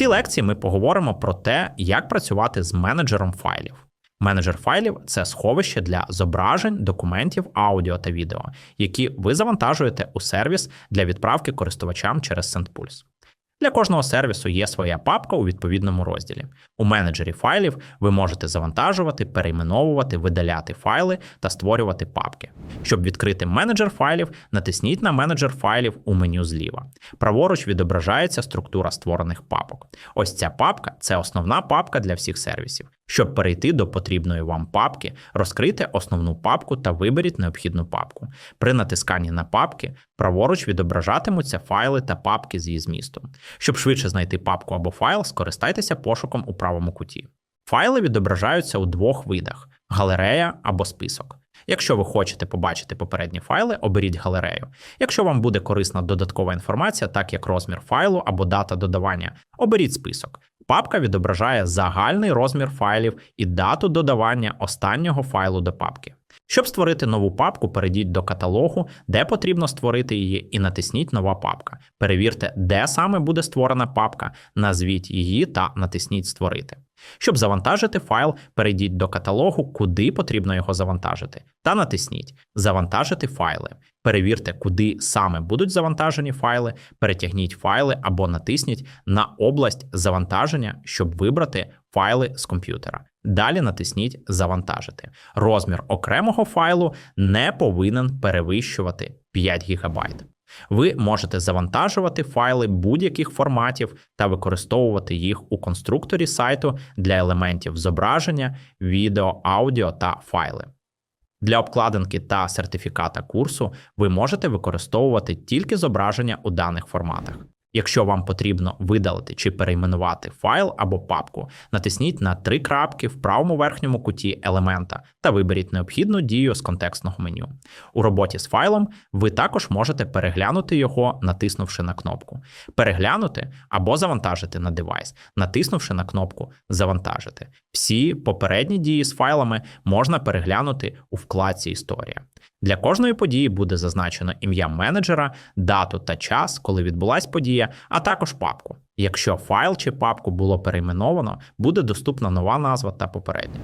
цій лекції ми поговоримо про те, як працювати з менеджером файлів. Менеджер файлів це сховище для зображень, документів, аудіо та відео, які ви завантажуєте у сервіс для відправки користувачам через SendPulse. Для кожного сервісу є своя папка у відповідному розділі. У менеджері файлів ви можете завантажувати, перейменовувати, видаляти файли та створювати папки. Щоб відкрити менеджер файлів, натисніть на менеджер файлів у меню зліва. Праворуч відображається структура створених папок. Ось ця папка це основна папка для всіх сервісів. Щоб перейти до потрібної вам папки, розкрийте основну папку та виберіть необхідну папку. При натисканні на папки праворуч відображатимуться файли та папки з її змістом. Щоб швидше знайти папку або файл, скористайтеся пошуком у правому куті. Файли відображаються у двох видах: галерея або список. Якщо ви хочете побачити попередні файли, оберіть галерею. Якщо вам буде корисна додаткова інформація, так як розмір файлу або дата додавання, оберіть список. Папка відображає загальний розмір файлів і дату додавання останнього файлу до папки. Щоб створити нову папку, перейдіть до каталогу, де потрібно створити її, і натисніть Нова папка. Перевірте, де саме буде створена папка, назвіть її та натисніть Створити. Щоб завантажити файл, перейдіть до каталогу, куди потрібно його завантажити, та натисніть Завантажити файли. Перевірте, куди саме будуть завантажені файли, перетягніть файли або натисніть на область завантаження, щоб вибрати файли з комп'ютера. Далі натисніть Завантажити. Розмір окремого файлу не повинен перевищувати 5 ГБ. Ви можете завантажувати файли будь-яких форматів та використовувати їх у конструкторі сайту для елементів зображення, відео, аудіо та файли. Для обкладинки та сертифіката курсу ви можете використовувати тільки зображення у даних форматах. Якщо вам потрібно видалити чи перейменувати файл або папку, натисніть на три крапки в правому верхньому куті елемента та виберіть необхідну дію з контекстного меню. У роботі з файлом ви також можете переглянути його, натиснувши на кнопку Переглянути або завантажити на девайс, натиснувши на кнопку Завантажити. Всі попередні дії з файлами можна переглянути у вкладці Історія. Для кожної події буде зазначено ім'я менеджера, дату та час, коли відбулась подія, а також папку. Якщо файл чи папку було перейменовано, буде доступна нова назва та попередня.